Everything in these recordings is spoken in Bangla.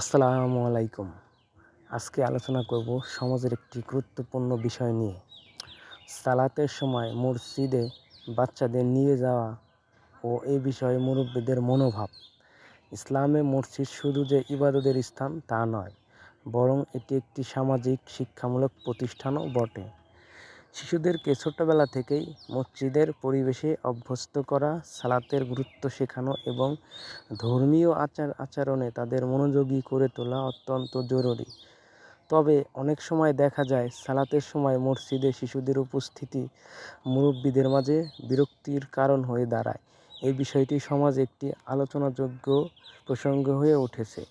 আসসালামু আলাইকুম। আজকে আলোচনা করব সমাজের একটি গুরুত্বপূর্ণ বিষয় নিয়ে। সালাতের সময় মসজিদে বাচ্চাদের নিয়ে যাওয়া ও এ বিষয়ে মুরব্বীদের মনোভাব। ইসলামে মসজিদ শুধু যে ইবাদতের স্থান তা নয়, বরং এটি একটি সামাজিক শিক্ষামূলক প্রতিষ্ঠানও বটে। শিশুদেরকে ছোটবেলা থেকেই মসজিদের পরিবেশে অভ্যস্ত করা, সালাতের গুরুত্ব শেখানো এবং ধর্মীয় আচার, আচরণে তাদের মনোযোগী করে তোলা অত্যন্ত জরুরি। তবে অনেক সময় দেখা যায়, সালাতের সময় মসজিদে শিশুদের উপস্থিতি মুরব্বীদের মাঝে বিরক্তির কারণ হয়ে দাঁড়ায়। এই বিষয়টি সমাজ একটি আলোচনাযোগ্য প্রসঙ্গ হয়ে উঠেছে।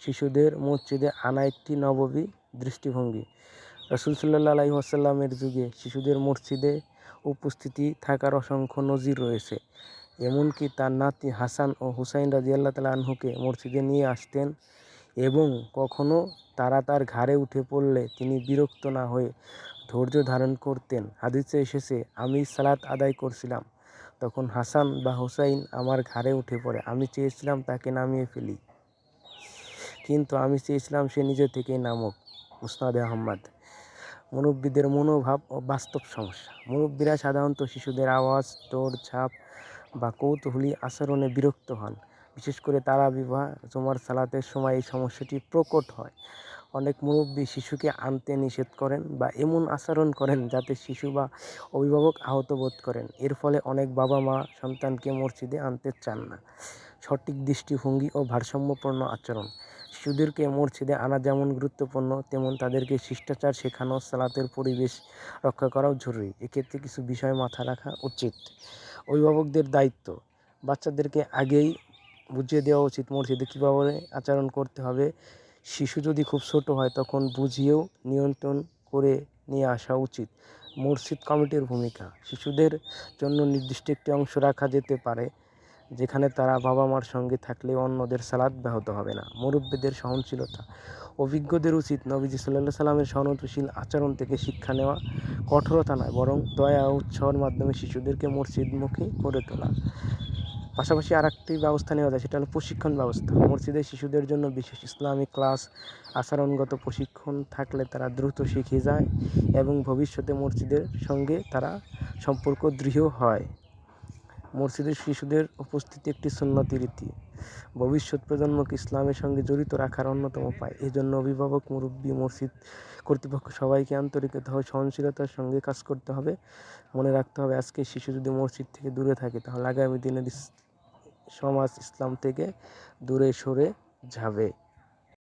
শিশুদের মসজিদে আনা একটি নববী দৃষ্টিভঙ্গি। রসুল সাল্লাহ আলাইহি আসাল্লামের যুগে শিশুদের মসজিদে উপস্থিতি থাকার অসংখ্য নজির রয়েছে। এমনকি তার নাতি হাসান ও হুসাইন রাজিয়াল্লাহ তালা আনহুকে মসজিদে নিয়ে আসতেন এবং কখনো তারা তার ঘাড়ে উঠে পড়লে তিনি বিরক্ত না হয়ে ধৈর্য ধারণ করতেন। হাদিসে এসেছে, আমি সালাত আদায় করছিলাম, তখন হাসান বা হুসাইন আমার ঘাড়ে উঠে পড়ে। আমি চেয়েছিলাম তাকে নামিয়ে ফেলি, কিন্তু আমি চেয়েছিলাম সে নিজে থেকেই নামক। মুসনাদ আহম্মদ। মুরব্বীদের মনোভাব ও বাস্তব সমস্যা। মুরব্বীরা সাধারণত শিশুদের আওয়াজ তোর ছাপ বা কৌতূহলী আচরণে বিরক্ত হন। বিশেষ করে তারা বিবাহ, জমার সালাতের সময় এই সমস্যাটি প্রকট হয়। অনেক মুরব্বী শিশুকে আনতে নিষেধ করেন বা এমন আচরণ করেন যাতে শিশু বা অভিভাবক আহত বোধ করেন। এর ফলে অনেক বাবা মা সন্তানকে মসজিদে আনতে চান না। সঠিক দৃষ্টিভঙ্গি ও ভারসাম্যপূর্ণ আচরণ। শিশুদেরকে মসজিদে আনা যেমন গুরুত্বপূর্ণ, তেমন তাদেরকে শিষ্টাচার শেখানো, সালাতের পরিবেশ রক্ষা করাও জরুরি। এক্ষেত্রে কিছু বিষয় মাথা রাখা উচিত। অভিভাবকদের দায়িত্ব। বাচ্চাদেরকে আগেই বুঝিয়ে দেওয়া উচিত মসজিদে কীভাবে আচরণ করতে হবে। শিশু যদি খুব ছোট হয়, তখন বুঝিয়েও নিয়ন্ত্রণ করে নিয়ে আসা উচিত। মসজিদ কমিটির ভূমিকা। শিশুদের জন্য নির্দিষ্ট একটি অংশ রাখা যেতে পারে। যেখানে তারা বাবা মার সঙ্গে থাকলে অন্যদের সালাদ ব্যাহত হবে না। মুরব্বীদের সহনশীলতা। অভিজ্ঞদের উচিত নবীজি সাল্লাহ সাল্লামের সহনতশীল আচরণ থেকে শিক্ষা নেওয়া। কঠোরতা নয়, বরং দয়া উৎসাহের মাধ্যমে শিশুদেরকে মসজিদমুখী করে তোলা। পাশাপাশি আর একটি ব্যবস্থা নেওয়া যায়, সেটা হলো প্রশিক্ষণ ব্যবস্থা। মসজিদে শিশুদের জন্য বিশেষ ইসলামিক ক্লাস, আচরণগত প্রশিক্ষণ থাকলে তারা দ্রুত শিখে যায় এবং ভবিষ্যতে মসজিদের সঙ্গে তারা সম্পর্ক দৃঢ় হয়। মসজিদের শিশুদের উপস্থিতি একটি সুন্নতি রীতি। ভবিষ্যৎ প্রজন্মকে ইসলামের সঙ্গে জড়িত রাখার অন্যতম উপায়। এই জন্য অভিভাবক, মুরব্বী, মসজিদ কর্তৃপক্ষ সবাইকে আন্তরিকতা সহনশীলতার সঙ্গে কাজ করতে হবে। মনে রাখতে হবে, আজকে শিশু যদি মসজিদ থেকে দূরে থাকে, তাহলে আগামী দিনের সমাজ ইসলাম থেকে দূরে সরে যাবে।